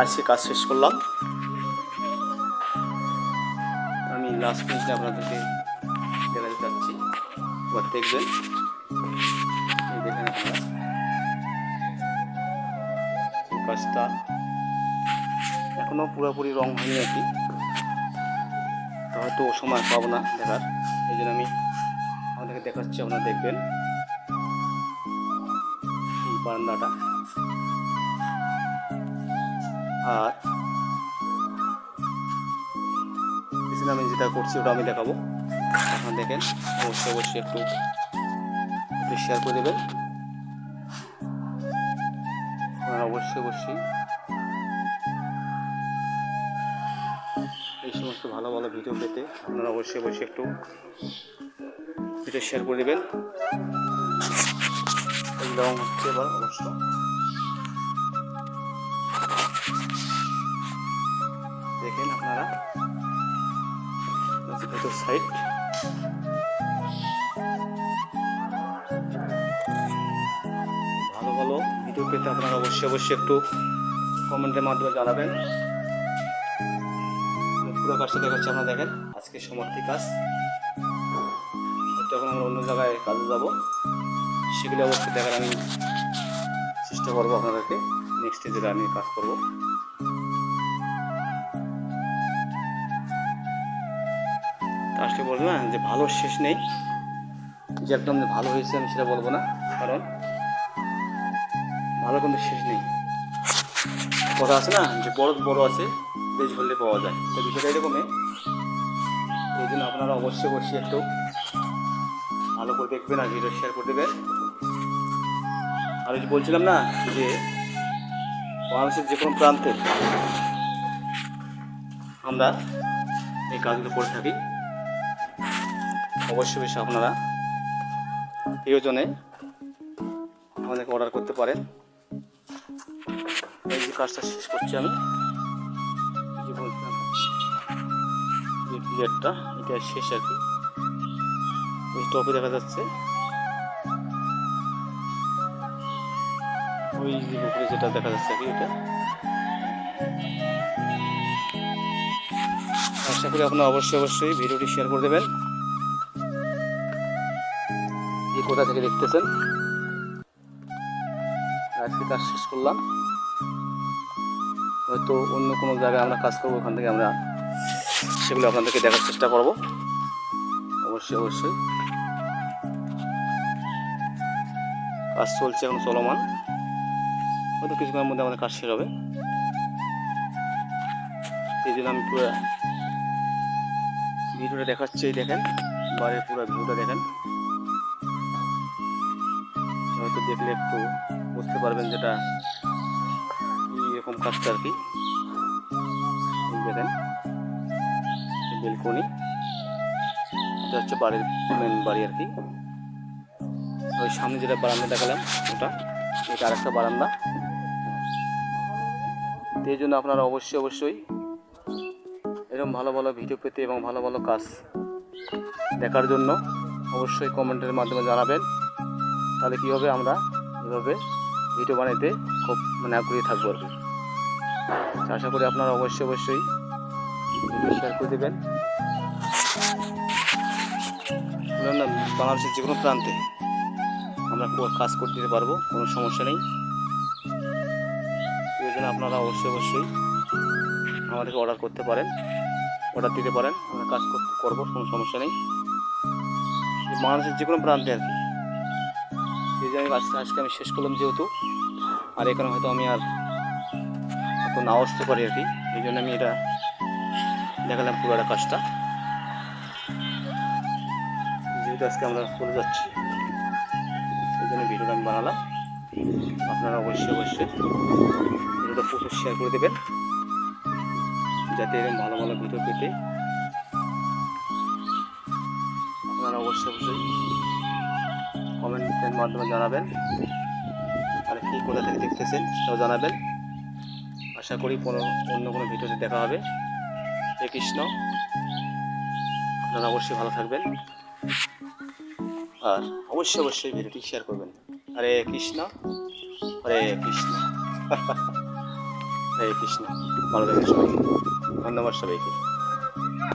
আজকে কাজ শেষ করলাম। আমি লাস্ট পেজটা আপনাদেরকে দেখাতে চাচ্ছি। এবার দেখবেন। দেখেন কাজটা এখনও পুরোপুরি রং হয়নি আর কি। তো হয়তো ও সময় পাবো না দেখার। এই জন্য আমি আপনাদেরকে দেখাচ্ছি, আপনারা দেখবেন। এই বারান্দাটা। আর পিছনে আমি যেটা করছি, ওটা আমি দেখাবো। আপনারা দেখেন, অবশ্যই অবশ্যই একটু শেয়ার করে দেবেন। অবশ্যই অবশ্যই। এই সমস্ত ভালো ভালো ভিডিও পেতে আপনারা অবশ্যই অবশ্যই একটু ভিডিও শেয়ার করে দেবেন। রং হচ্ছে এবার, অবশ্য। ভেতর সাইড ভালো ভালো ভিডিও পেতে আপনারা অবশ্যই অবশ্যই একটু কমেন্টের মাধ্যমে জানাবেন। পুরো কাজটা দেখাচ্ছি আপনারা দেখেন। আজকে সমাপ্তি কাজ। হয়তো আমরা অন্য জায়গায় কাজে যাব। সেগুলো অবশ্যই দেখার আমি চেষ্টা করব আপনাদেরকে। নেক্সট যেটা আমি কাজ করব। তা বলব না যে ভালো শেষ নেই। যে একদম ভালো হয়েছে আমি সেটা বলব না, কারণ ভালো কিন্তু শেষ নেই। কথা আছে না যে বড় বড় আছে, বেশ হলে পাওয়া যায়। তো বিষয়টা এরকমই। এই জন্য আপনারা অবশ্যই অবশ্যই একটু ভালো করে দেখবেন আর ভিডিও শেয়ার করে দেবেন। আর যে বলছিলাম না যে বাংলাদেশের যে কোনো প্রান্তে আমরা এই কাজগুলো করে থাকি। অবশ্যই অবশ্যই আপনারা প্রিয়জনে আমাদেরকে অর্ডার করতে পারেন। এই যে কাজটা শেষ করছি আমি। যে বলছিলাম যে প্লেয়ারটা এটা শেষ আর কি। ওই টপে দেখা যাচ্ছে। ওই উপরে যেটা দেখা যাচ্ছে কি এটা। আশা করি আপনারা অবশ্যই অবশ্যই ভিডিওটি শেয়ার করে দেবেন। কোথা থেকে দেখতেছেন? আজকে কাজ শেষ করলাম। হয়তো অন্য কোনো জায়গায় আমরা কাজ করব, ওখান থেকে আমরা সেগুলো আপনাদেরকে দেখার চেষ্টা করব। অবশ্যই অবশ্যই। কাজ চলছে এখন চলমান। হয়তো কিছুক্ষণের মধ্যে আমাদের কাজ শেষ হবে। এই জন্য আমি পুরো ভিডিওটা দেখাচ্ছি, দেখেন। বাড়ির পুরো ভিউটা দেখেন। হয়তো দেখলে একটু বুঝতে পারবেন যেটা এরকম কাজটা আর কি। দেখেন বেলকনি। এটা হচ্ছে বাড়ির মেন বাড়ি আর কি। ওই সামনে যেটা বারান্দা দেখালাম, ওটা। এটা আরেকটা বারান্দা। এই জন্য আপনারা অবশ্যই অবশ্যই এরকম ভালো ভালো ভিডিও পেতে এবং ভালো ভালো কাজ দেখার জন্য অবশ্যই কমেন্টের মাধ্যমে জানাবেন। তাহলে কী হবে আমরা এভাবে ভিডিও বানাইতে খুব মানে আগ্রহী থাকব আর কি। আশা করি আপনারা অবশ্যই অবশ্যই শেয়ার করে দেবেন। বাংলাদেশের যে কোনো প্রান্তে আমরা কাজ করতে দিতে পারব, কোনো সমস্যা নেই। এই জন্য আপনারা অবশ্যই অবশ্যই আমাদেরকে অর্ডার করতে পারেন অর্ডার দিতে পারেন। আমরা কাজ করব, কোনো সমস্যা নেই। বাংলাদেশের যে কোনো প্রান্তে আর কি। আমি আজকে আজকে আমি শেষ করলাম যেহেতু। আর এখানে হয়তো আমি আর এত নাও আসতে পারি আর কি। এই জন্য আমি এটা দেখালাম পুরোটা কাজটা। যেহেতু আজকে আমরা চলে যাচ্ছি, এই জন্য ভিডিওটা আমি বানালাম। আপনারা অবশ্যই অবশ্যই ভিডিওটা প্রচুর শেয়ার করে দেবেন। যাতে এরকম ভালো ভালো ভিডিও পেতে আপনারা অবশ্যই অবশ্যই কমেন্টের মাধ্যমে জানাবেন। আর কি কোথা থেকে দেখতেছেন সেটাও জানাবেন। আশা করি কোনো, অন্য কোনো ভিডিওতে দেখা হবে। হে কৃষ্ণ। আপনারা অবশ্যই ভালো থাকবেন। আর অবশ্যই অবশ্যই ভিডিওটি শেয়ার করবেন। হরে কৃষ্ণ হরে কৃষ্ণ। হরে কৃষ্ণ। ভালো থাকবেন সবাই। ধন্যবাদ সবাইকে।